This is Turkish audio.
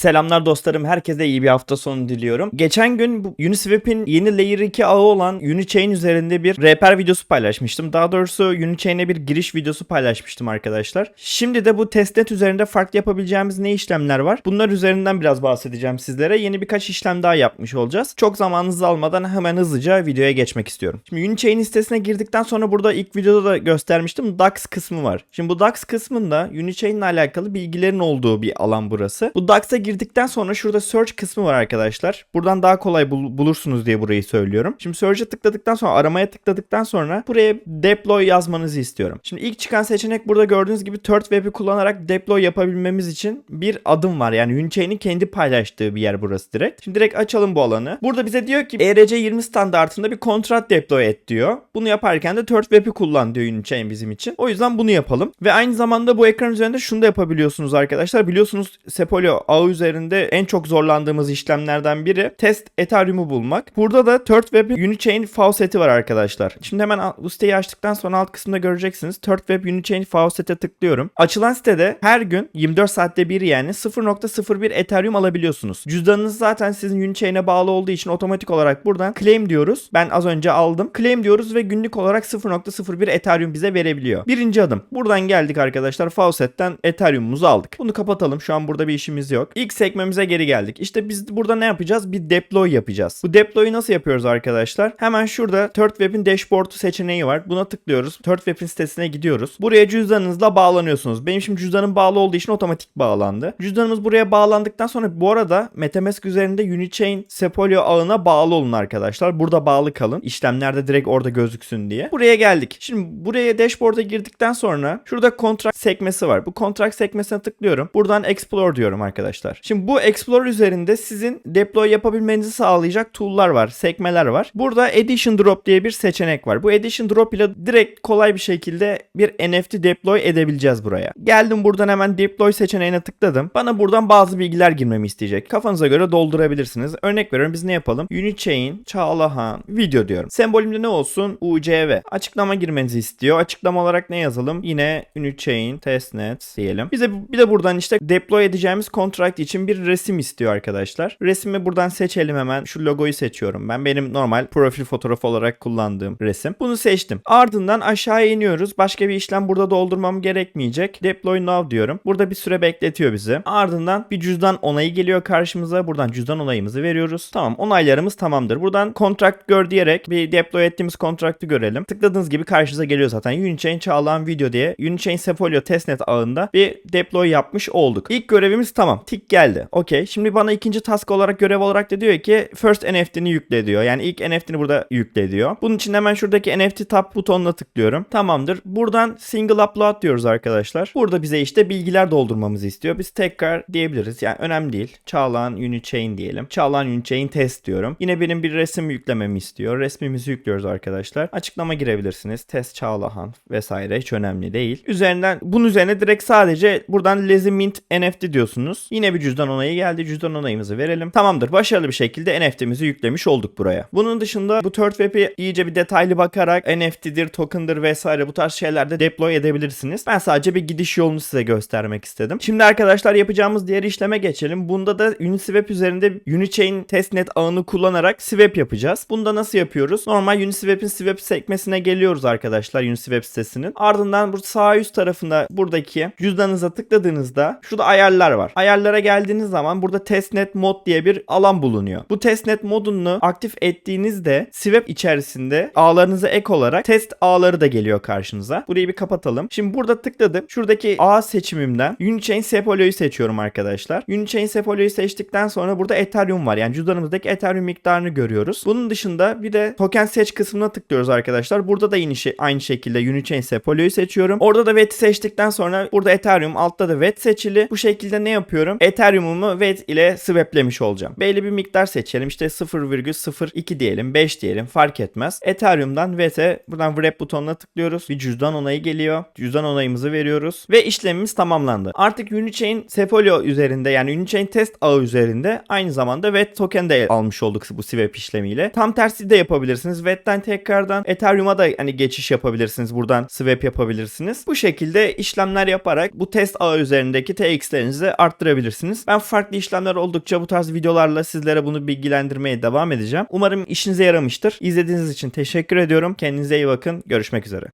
Selamlar dostlarım. Herkese iyi bir hafta sonu diliyorum. Geçen gün bu Uniswap'in yeni Layer 2 ağı olan Unichain üzerinde bir rehber videosu paylaşmıştım. Daha doğrusu Unichain'e bir giriş videosu paylaşmıştım arkadaşlar. Şimdi de bu testnet üzerinde farklı yapabileceğimiz ne işlemler var? Bunlar üzerinden biraz bahsedeceğim sizlere. Yeni birkaç işlem daha yapmış olacağız. Çok zamanınızı almadan hemen hızlıca videoya geçmek istiyorum. Şimdi Unichain sitesine girdikten sonra burada ilk videoda da göstermiştim. DAX kısmı var. Şimdi bu DAX kısmında Unichain ile alakalı bilgilerin olduğu bir alan burası. Bu DAX'a girdikten sonra şurada search kısmı var arkadaşlar. Buradan daha kolay bul- bulursunuz diye burayı söylüyorum. Şimdi search'e tıkladıktan sonra aramaya tıkladıktan sonra buraya deploy yazmanızı istiyorum. Şimdi ilk çıkan seçenek burada gördüğünüz gibi third web'i kullanarak deploy yapabilmemiz için bir adım var. Yani Unichain'in kendi paylaştığı bir yer burası direkt. Şimdi direkt açalım bu alanı. Burada bize diyor ki ERC20 standartında bir kontrat deploy et diyor. Bunu yaparken de third web'i kullan diyor Unichain bizim için. O yüzden bunu yapalım. Ve aynı zamanda bu ekran üzerinde şunu da yapabiliyorsunuz arkadaşlar. Biliyorsunuz Sepolio ağı üzerinde en çok zorlandığımız işlemlerden biri test Ethereum'u bulmak. Burada da Third Web Unichain faucet'i var arkadaşlar. Şimdi hemen bu siteyi açtıktan sonra alt kısımda göreceksiniz. Third Web Unichain faucet'e tıklıyorum. Açılan sitede her gün 24 saatte bir yani 0.01 Ethereum alabiliyorsunuz. Cüzdanınız zaten sizin Unichain'e bağlı olduğu için otomatik olarak buradan claim diyoruz. Ben az önce aldım. Claim diyoruz ve günlük olarak 0.01 Ethereum bize verebiliyor. Birinci adım. Buradan geldik arkadaşlar. Faucet'ten Ethereum'umuzu aldık. Bunu kapatalım. Şu an burada bir işimiz yok. İlk sekmemize geri geldik. İşte biz burada ne yapacağız? Bir deploy yapacağız. Bu deploy'u nasıl yapıyoruz arkadaşlar? Hemen şurada Third Web'in dashboard'u seçeneği var. Buna tıklıyoruz. Third Web'in sitesine gidiyoruz. Buraya cüzdanınızla bağlanıyorsunuz. Benim şimdi cüzdanım bağlı olduğu için otomatik bağlandı. Cüzdanımız buraya bağlandıktan sonra bu arada MetaMask üzerinde Unichain Sepolio ağına bağlı olun arkadaşlar. Burada bağlı kalın. İşlemlerde direkt orada gözüksün diye. Buraya geldik. Şimdi buraya dashboard'a girdikten sonra şurada contract sekmesi var. Bu contract sekmesine tıklıyorum. Buradan explore diyorum arkadaşlar. Şimdi bu explore üzerinde sizin deploy yapabilmenizi sağlayacak tool'lar var, sekmeler var. Burada edition drop diye bir seçenek var. Bu edition drop ile direkt kolay bir şekilde bir NFT deploy edebileceğiz buraya. Geldim buradan hemen deploy seçeneğine tıkladım. Bana buradan bazı bilgiler girmemi isteyecek. Kafanıza göre doldurabilirsiniz. Örnek veriyorum biz ne yapalım? Unichain, Çağlahan, video diyorum. Sembolümde ne olsun? UCV. Açıklama girmenizi istiyor. Açıklama olarak ne yazalım? Yine Unichain, testnet diyelim. Bize bir de buradan işte deploy edeceğimiz contract için bir resim istiyor arkadaşlar. Resmi buradan seçelim hemen. Şu logoyu seçiyorum ben. Benim normal profil fotoğrafı olarak kullandığım resim. Bunu seçtim. Ardından aşağıya iniyoruz. Başka bir işlem burada doldurmam gerekmeyecek. Deploy now diyorum. Burada bir süre bekletiyor bizi. Ardından bir cüzdan onayı geliyor karşımıza. Buradan cüzdan onayımızı veriyoruz. Tamam onaylarımız tamamdır. Buradan contract gör diyerek bir deploy ettiğimiz contract'ı görelim. Tıkladığınız gibi karşınıza geliyor zaten. Unichain Çağlayan Video diye Unichain Sefolio testnet ağında bir deploy yapmış olduk. İlk görevimiz tamam. Tik geldi. Okey. Şimdi bana ikinci task olarak görev olarak da diyor ki first NFT'ni yükle diyor. Yani ilk NFT'ni burada yükle diyor. Bunun için hemen şuradaki NFT tab butonuna tıklıyorum. Tamamdır. Buradan single upload diyoruz arkadaşlar. Burada bize işte bilgiler doldurmamızı istiyor. Biz tekrar diyebiliriz. Yani önemli değil. Çağlayan Unichain diyelim. Çağlayan Unichain test diyorum. Yine benim bir resim yüklememi istiyor. Resmimizi yüklüyoruz arkadaşlar. Açıklama girebilirsiniz. Test Çağlahan vesaire hiç önemli değil. Üzerinden bunun üzerine direkt sadece buradan Lazy Mint NFT diyorsunuz. Yine bir cüzdan onayı geldi. Cüzdan onayımızı verelim. Tamamdır. Başarılı bir şekilde NFT'mizi yüklemiş olduk buraya. Bunun dışında bu Third Web'i iyice bir detaylı bakarak NFT'dir, token'dır vesaire bu tarz şeylerde deploy edebilirsiniz. Ben sadece bir gidiş yolunu size göstermek istedim. Şimdi arkadaşlar yapacağımız diğer işleme geçelim. Bunda da Uniswap üzerinde Unichain testnet ağını kullanarak swap yapacağız. Bunda nasıl yapıyoruz? Normal Uniswap'in swap sekmesine geliyoruz arkadaşlar Uniswap sitesinin. Ardından bu sağ üst tarafında buradaki cüzdanınıza tıkladığınızda şurada ayarlar var. Ayarlara geldiğiniz zaman burada testnet mod diye bir alan bulunuyor. Bu testnet modunu aktif ettiğinizde swap içerisinde ağlarınıza ek olarak test ağları da geliyor karşınıza. Burayı bir kapatalım. Şimdi burada tıkladım. Şuradaki ağ seçimimden Unichain Sepolio'yu seçiyorum arkadaşlar. Unichain Sepolio'yu seçtikten sonra burada Ethereum var. Yani cüzdanımızdaki Ethereum miktarını görüyoruz. Bunun dışında bir de token seç kısmına tıklıyoruz arkadaşlar. Burada da yine şey, aynı şekilde Unichain Sepolio'yu seçiyorum. Orada da VET seçtikten sonra burada Ethereum altta da VET seçili. Bu şekilde ne yapıyorum? Ethereum'umu VET ile swaplemiş olacağım. Belli bir miktar seçelim. İşte 0,02 diyelim, 5 diyelim fark etmez. Ethereum'dan VET'e buradan wrap butonuna tıklıyoruz. Bir cüzdan onayı geliyor. Cüzdan onayımızı veriyoruz ve işlemimiz tamamlandı. Artık Unichain Sefolio üzerinde yani Unichain test ağı üzerinde aynı zamanda VET token de almış olduk bu swap işlemiyle. Tam tersi de yapabilirsiniz. VET'ten tekrardan Ethereum'a da hani geçiş yapabilirsiniz. Buradan swap yapabilirsiniz. Bu şekilde işlemler yaparak bu test ağı üzerindeki TX'lerinizi arttırabilirsiniz. Yapabilirsiniz. Ben farklı işlemler oldukça bu tarz videolarla sizlere bunu bilgilendirmeye devam edeceğim. Umarım işinize yaramıştır. İzlediğiniz için teşekkür ediyorum. Kendinize iyi bakın. Görüşmek üzere.